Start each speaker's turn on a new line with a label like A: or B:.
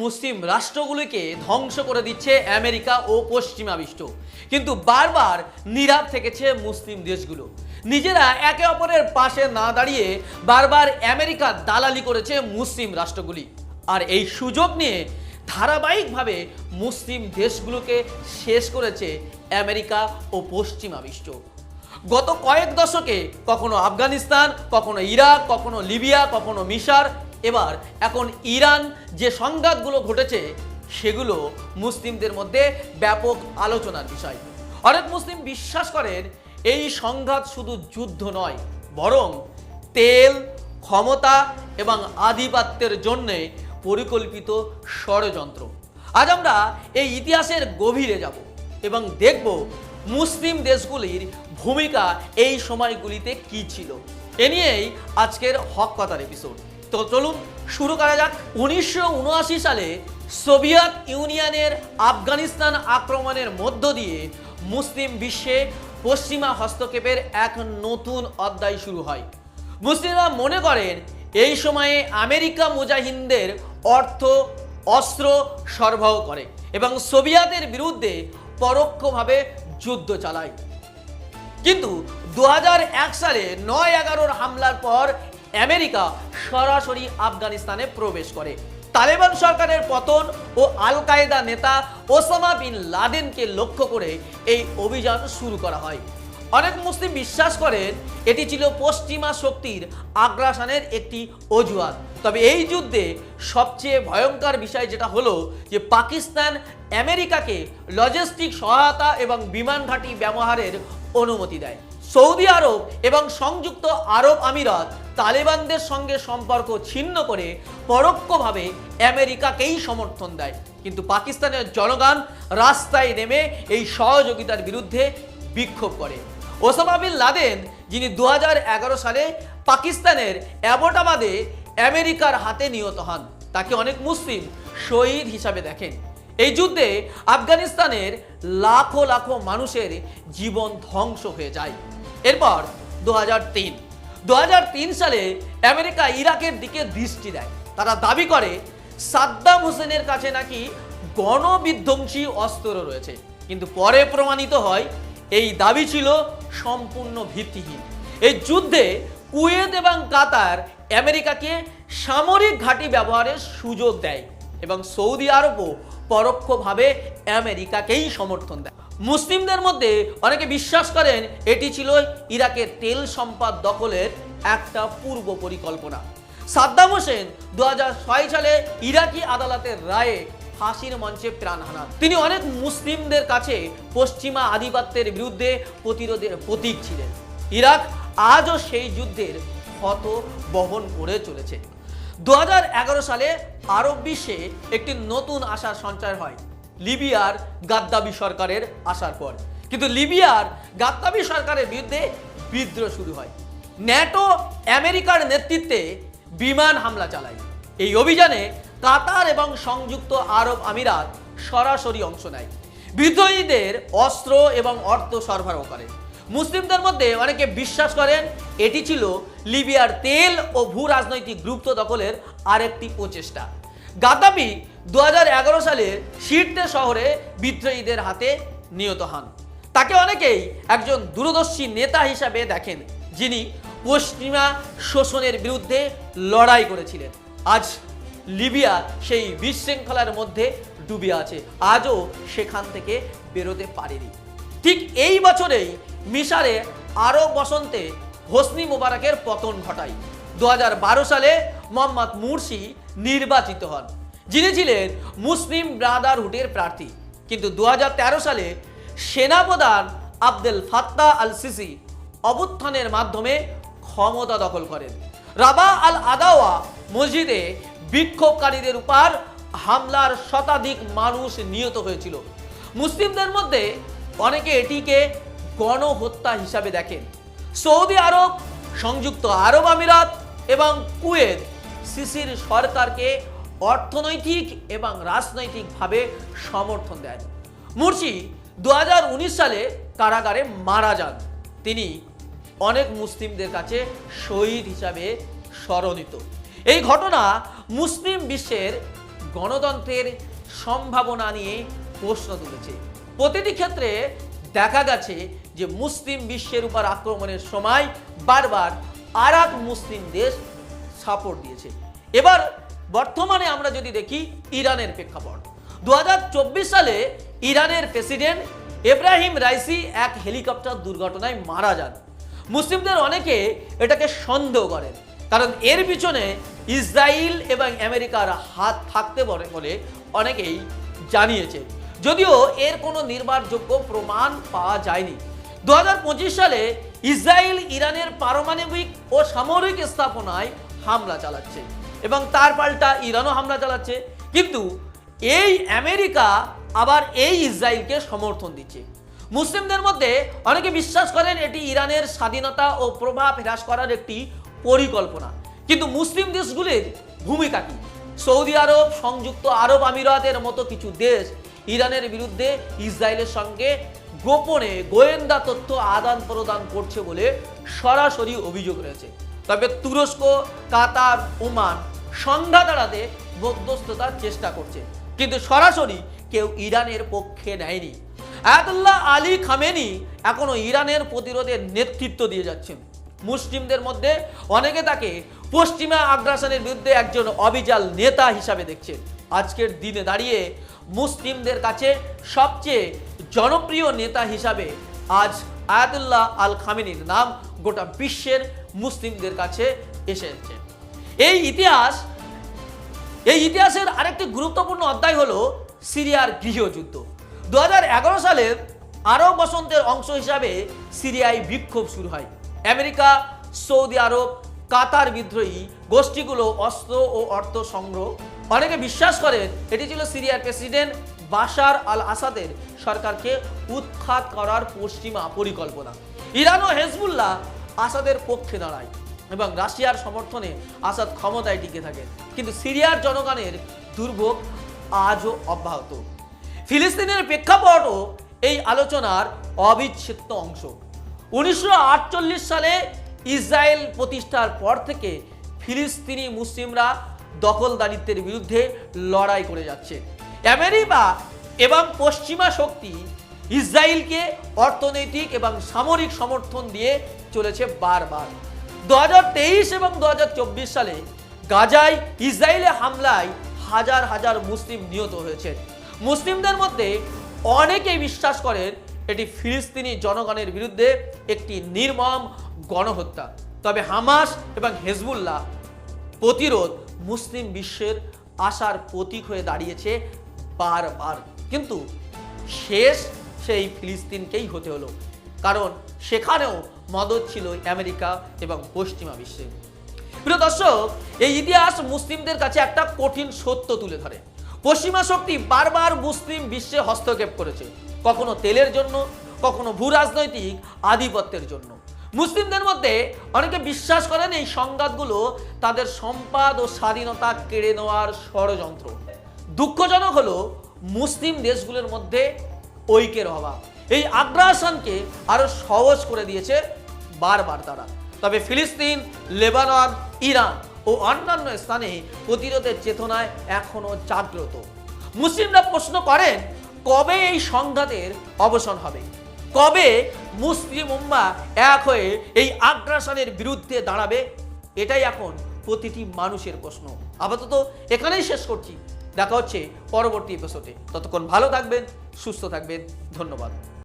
A: মুসলিম রাষ্ট্রগুলিকে ধ্বংস করে দিচ্ছে আমেরিকা ও পশ্চিমা বিশ্ব কিন্তু বারবার নীরব থেকেছে মুসলিম দেশগুলো। নিজেরা একে অপরের পাশে না দাঁড়িয়ে বারবার আমেরিকা দালালি করেছে মুসলিম রাষ্ট্রগুলি। আর এই সুযোগ নিয়ে ধারাবাহিকভাবে মুসলিম দেশগুলোকে শেষ করেছে আমেরিকা ও পশ্চিমা বিশ্ব গত কয়েক দশকে কখনো আফগানিস্তান, কখনো ইরাক, কখনো লিবিয়া, কখনো মিশর এবার এখন ইরান যে সংঘাতগুলো ঘটেছে, সেগুলো মুসলিমদের মধ্যে ব্যাপক আলোচনার বিষয়। অনেক মুসলিম বিশ্বাস করেন, এই সংঘাত শুধু যুদ্ধ নয়, বরং তেল, ক্ষমতা এবং আধিপত্যের জন্যে পরিকল্পিত ষড়যন্ত্র। আজ আমরা এই ইতিহাসের গভীরে যাব এবং দেখব মুসলিম দেশগুলির ভূমিকা এই সময়গুলিতে কি ছিল। এ নিয়েই আজকের হক কথার এপিসোড তো চলুন শুরু করা যাক। উনিশশো সালে সোভিয়েত ইউনিয়নের আফগানিস্তান আক্রমণের মধ্য দিয়ে মুসলিম বিশ্বে পশ্চিমা হস্তক্ষেপের এক নতুন অধ্যায় শুরু হয়। মুসলিমরা মনে করেন, এই সময়ে আমেরিকা মুজাহিনদের অর্থ অস্ত্র সরবরাহ করে এবং সোভিয়েতের বিরুদ্ধে পরোক্ষভাবে যুদ্ধ চালায়। কিন্তু দু হাজার এক সালে নয় এগারোর হামলার পর আমেরিকা সরাসরি আফগানিস্তানে প্রবেশ করে। তালেবান সরকারের পতন ও আল কায়দা নেতা ওসামা বিন লাদেনকে লক্ষ্য করে এই অভিযান শুরু করা হয়। অনেক মুসলিম বিশ্বাস করেন এটি ছিল পশ্চিমা শক্তির আগ্রাসনের একটি অজুহাত। তবে এই যুদ্ধে সবচেয়ে ভয়ঙ্কর বিষয় যেটা হলো যে পাকিস্তান আমেরিকাকে লজিস্টিক সহায়তা এবং বিমান ঘাঁটি ব্যবহারের অনুমতি দেয়। সৌদি আরব এবং সংযুক্ত আরব আমিরাত তালেবানদের সঙ্গে সম্পর্ক ছিন্ন করে পরোক্ষভাবে আমেরিকাকেই সমর্থন দেয়। কিন্তু পাকিস্তানের জনগণ রাস্তায় নেমে এই সহযোগিতার বিরুদ্ধে বিক্ষোভ করে। ওসামা বিন লাদেন, যিনি দু হাজার এগারো সালে পাকিস্তানের অ্যাবোটাবাদে আমেরিকার হাতে নিহত হন, তাকে অনেক মুসলিম শহীদ হিসাবে দেখেন। এই যুদ্ধে আফগানিস্তানের লাখো লাখো মানুষের জীবন ধ্বংস হয়ে যায়। এরপর দু হাজার তিন সালে আমেরিকা ইরাকের দিকে দৃষ্টি দেয়। তারা দাবি করে, সাদ্দাম হোসেনের কাছে নাকি গণবিধ্বংসী অস্ত্র রয়েছে। কিন্তু পরে প্রমাণিত হয়, এই দাবি ছিল সম্পূর্ণ ভিত্তিহীন। এই যুদ্ধে কুয়েত এবং কাতার আমেরিকাকে সামরিক ঘাঁটি ব্যবহারের সুযোগ দেয় এবং সৌদি আরবও পরোক্ষভাবে আমেরিকাকেই সমর্থন দেয়। মুসলিমদের মধ্যে অনেকে বিশ্বাস করেন এটি ছিল ইরাকের তেল সম্পদ দখলের একটা পূর্ব পরিকল্পনা। সাদ্দাম হোসেন দু হাজার ছয় সালে ইরাকি আদালতের রায়ে ফাঁসির মঞ্চে প্রাণ হারান। তিনি অনেক মুসলিমদের কাছে পশ্চিমা আধিপত্যের বিরুদ্ধে প্রতিরোধের প্রতীক ছিলেন। ইরাক আজও সেই যুদ্ধের ক্ষত বহন করে চলেছে। দু হাজার এগারো সালে আরব বিশ্বে একটি নতুন আশার সঞ্চার হয়। লিবিয়ার গাদ্দাবি সরকারের আসার পর। কিন্তু লিবিয়ার গাদ্দাবি সরকারের বিরুদ্ধে বিদ্রোহ শুরু হয়। ন্যাটো আমেরিকার নেতৃত্বে বিমান হামলা চালায়। এই অভিযানে কাতার এবং সংযুক্ত আরব আমিরাত সরাসরি অংশ নেয়। বিদ্রোহীদের অস্ত্র এবং অর্থ সরবরাহ করে। মুসলিমদের মধ্যে অনেকে বিশ্বাস করেন এটি ছিল লিবিয়ার তেল ও ভূ রাজনৈতিক গুরুত্ব দখলের আরেকটি প্রচেষ্টা। গাদ্দাফি দু হাজার এগারো সালে সিরতে শহরে বিদ্রোহীদের হাতে নিহত হন। তাকে অনেকেই একজন দূরদর্শী নেতা হিসাবে দেখেন, যিনি পশ্চিমা শোষণের বিরুদ্ধে লড়াই করেছিলেন। আজ লিবিয়া সেই বিশৃঙ্খলার মধ্যে ডুবে আছে। আজও সেখান থেকে বেরোতে পারেনি। ঠিক এই বছরেই মিশারে আরব বসন্তে হোসনি মোবারকের পতন ঘটায়। দু হাজার বারো সালে মোহাম্মদ মুরসি নির্বাচিত হন। যিনি ছিলেন মুসলিম ব্রাদারহুডের প্রার্থী। কিন্তু দু হাজার তেরো সালে সেনাপ্রধান আব্দুল ফাত্তা আল সিসি অভ্যুত্থানের মাধ্যমে ক্ষমতা দখল করেন। রাবা আল আদাওয়া মসজিদে বিক্ষোভকারীদের উপর হামলার শতাধিক মানুষ নিহত হয়েছিল। মুসলিমদের মধ্যে অনেকে এটিকে গণহত্যা হিসাবে দেখেন। সৌদি আরব, সংযুক্ত আরব আমিরাত এবং কুয়েত সিসির সরকারকে অর্থনৈতিক এবং রাজনৈতিকভাবে সমর্থন দেন। মুরসি দু সালে কারাগারে মারা যান। তিনি অনেক মুসলিমদের কাছে শহীদ হিসাবে স্মরণিত। এই ঘটনা মুসলিম বিশ্বের গণতন্ত্রের সম্ভাবনা নিয়ে প্রশ্ন তুলেছে। প্রতিটি ক্ষেত্রে দেখা গেছে যে মুসলিম বিশ্বের উপর আক্রমণের সময় বারবার আর মুসলিম দেশ সাপোর্ট দিয়েছে। এবার বর্তমানে আমরা যদি দেখি ইরানের প্রেক্ষাপট। দু হাজার চব্বিশ সালে ইরানের প্রেসিডেন্ট এব্রাহিম রাইসি এক হেলিকপ্টার দুর্ঘটনায় মারা যান। মুসলিমদের অনেকে এটাকে সন্দেহ করেন, কারণ এর পিছনে ইসরায়েল এবং আমেরিকার হাত থাকতে পারে বলে অনেকেই জানিয়েছে। যদিও এর কোনো নির্ভরযোগ্য প্রমাণ পাওয়া যায়নি। দু হাজার পঁচিশ সালে ইসরায়েল ইরানের পারমাণবিক ও সামরিক স্থাপনায় হামলা চালাচ্ছে। এবং তার পাল্টা ইরানও হামলা চালাচ্ছে। কিন্তু এই আমেরিকা আবার এই ইসরায়েলকে সমর্থন দিচ্ছে। মুসলিমদের মধ্যে অনেকে বিশ্বাস করেন এটি ইরানের স্বাধীনতা ও প্রভাব হ্রাস করার একটি পরিকল্পনা। কিন্তু মুসলিম দেশগুলির ভূমিকা কি? সৌদি আরব, সংযুক্ত আরব আমিরাতের মতো কিছু দেশ ইরানের বিরুদ্ধে ইসরায়েলের সঙ্গে গোপনে গোয়েন্দা তথ্য আদান প্রদান করছে বলে সরাসরি অভিযোগ রয়েছে। তবে তুরস্ক, কাতার, ওমান সংঘাত এড়াতে মধ্যস্থতার চেষ্টা করছে। কিন্তু সরাসরি কেউ ইরানের পক্ষে নেয়নি। আয়াতুল্লাহ আলী খামেনি এখনও ইরানের প্রতিরোধের নেতৃত্ব দিয়ে যাচ্ছেন। মুসলিমদের মধ্যে অনেকে তাকে পশ্চিমা আগ্রাসনের বিরুদ্ধে একজন অবিচাল নেতা হিসাবে দেখছেন। আজকের দিনে দাঁড়িয়ে মুসলিমদের কাছে সবচেয়ে জনপ্রিয় নেতা হিসাবে আজ আয়াতুল্লাহ আল খামেনির নাম গোটা বিশ্বের মুসলিমদের কাছে এসেছে এই ইতিহাস, এই ইতিহাসের আরেকটি গুরুত্বপূর্ণ অধ্যায় হলো সিরিয়ার গৃহযুদ্ধ। দু হাজার এগারো সালের আরব বসন্তের অংশ হিসাবে সিরিয়ায় বিক্ষোভ শুরু হয়। আমেরিকা, সৌদি আরব, কাতার বিদ্রোহী গোষ্ঠীগুলো অস্ত্র ও অর্থ সংগ্রহ। অনেকে বিশ্বাস করেন এটি ছিল সিরিয়ার প্রেসিডেন্ট বাশার আল আসাদের সরকারকে উৎখাত করার পশ্চিমা পরিকল্পনা। ইরান ও হেজবুল্লাহ আসাদের পক্ষে দাঁড়ায় এবং রাশিয়ার সমর্থনে আসাদ ক্ষমতায় টিকে থাকে। কিন্তু সিরিয়ার জনগণের দুর্ভোগ আজও অব্যাহত। ফিলিস্তিনের প্রেক্ষাপটও এই আলোচনার অবিচ্ছেদ্য অংশ। উনিশশো আটচল্লিশ সালে ইসরায়েল প্রতিষ্ঠার পর থেকে ফিলিস্তিনি মুসলিমরা দখলদারিত্বের বিরুদ্ধে লড়াই করে যাচ্ছে। আমেরিকা এবং পশ্চিমা শক্তি ইসরায়েলকে অর্থনৈতিক এবং সামরিক সমর্থন দিয়ে চলেছে বারবার। দু হাজার তেইশ এবং দু হাজার চব্বিশ সালে গাজায় ইসরায়েলে হামলায় হাজার হাজার মুসলিম নিহত হয়েছে। মুসলিমদের মধ্যে অনেকেই বিশ্বাস করেন এটি ফিলিস্তিনি জনগণের বিরুদ্ধে একটি নির্মম গণহত্যা। তবে হামাস এবং হেজবুল্লাহ প্রতিরোধ মুসলিম বিশ্বের আশার প্রতীক হয়ে দাঁড়িয়েছে বারবার। কিন্তু শেষ সেই ফিলিস্তিনকেই হতে হলো। কারণ সেখানেও মদত ছিল আমেরিকা এবং পশ্চিমা বিশ্বে। প্রিয় দর্শক, এই ইতিহাস মুসলিমদের কাছে একটা কঠিন সত্য তুলে ধরে। পশ্চিমা শক্তি বারবার মুসলিম বিশ্বে হস্তক্ষেপ করেছে। কখনো তেলের জন্য, কখনো ভূ রাজনৈতিক আধিপত্যের জন্য। মুসলিমদের মধ্যে অনেকে বিশ্বাস করেন এই সংঘাতগুলো তাদের সম্পাদ ও স্বাধীনতা কেড়ে নেওয়ার ষড়যন্ত্র। দুঃখজনক হলো, মুসলিম দেশগুলোর মধ্যে ঐক্যের অভাব। এই আগ্রাসনকে আরও সহজ করে দিয়েছে বারবার তারা। তবে ফিলিস্তিন, লেবানন, ইরান ও অন্যান্য স্থানে প্রতিরোধের চেতনায় এখনও জাগ্রত। মুসলিমরা প্রশ্ন করেন, কবে এই সংঘাতের অবসান হবে? কবে মুসলিম উম্মা এক হয়ে এই আগ্রাসনের বিরুদ্ধে দাঁড়াবে? এটাই এখন প্রতিটি মানুষের প্রশ্ন। আপাতত এখানেই শেষ করছি। দেখা হচ্ছে পরবর্তী এপিসোডে ততক্ষণ ভালো থাকবেন, সুস্থ থাকবেন। ধন্যবাদ।